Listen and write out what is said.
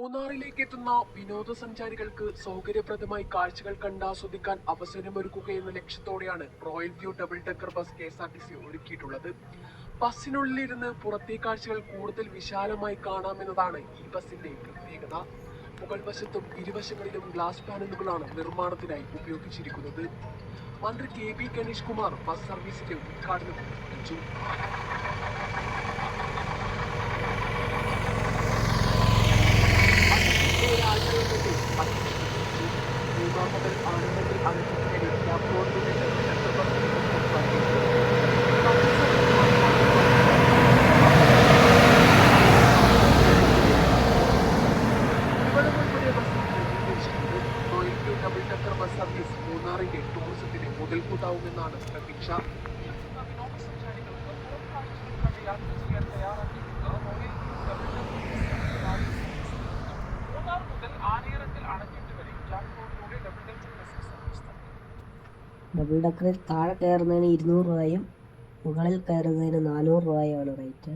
മൂന്നാറിലേക്ക് എത്തുന്ന വിനോദസഞ്ചാരികൾക്ക് സൗകര്യപ്രദമായി കാഴ്ചകൾ കണ്ടാസ്വദിക്കാൻ അവസരമൊരുക്കുക എന്ന ലക്ഷ്യത്തോടെയാണ് royal view double decker bus K S R T C ഒരുക്കിയിട്ടുള്ളത്. ബസ്സിനുള്ളിലിരുന്ന് പുറത്തെ കാഴ്ചകൾ കൂടുതൽ വിശാലമായി കാണാമെന്നതാണ് ഈ ബസിന്റെ പ്രത്യേകത. മുകൾ വശത്തും ഇരുവശങ്ങളിലും ഗ്ലാസ് പാനലുകളാണ് നിർമ്മാണത്തിനായി ഉപയോഗിച്ചിരിക്കുന്നത്. മന്ത്രി K B Ganesh Kumar bus സർവീസിന്റെ ഉദ്ഘാടനം നിർവഹിച്ചു. മുതൽക്കൂട്ടാവുമെന്നാണ് പ്രതീക്ഷ വിനോദസഞ്ചാരികൾക്ക് പുറം ഡബിൾ ഡക്കറിൽ താഴെ കയറുന്നതിന് ഇരുന്നൂറ് രൂപയും മുകളിൽ കയറുന്നതിന് നാനൂറ് രൂപയുമാണ് റേറ്റ്.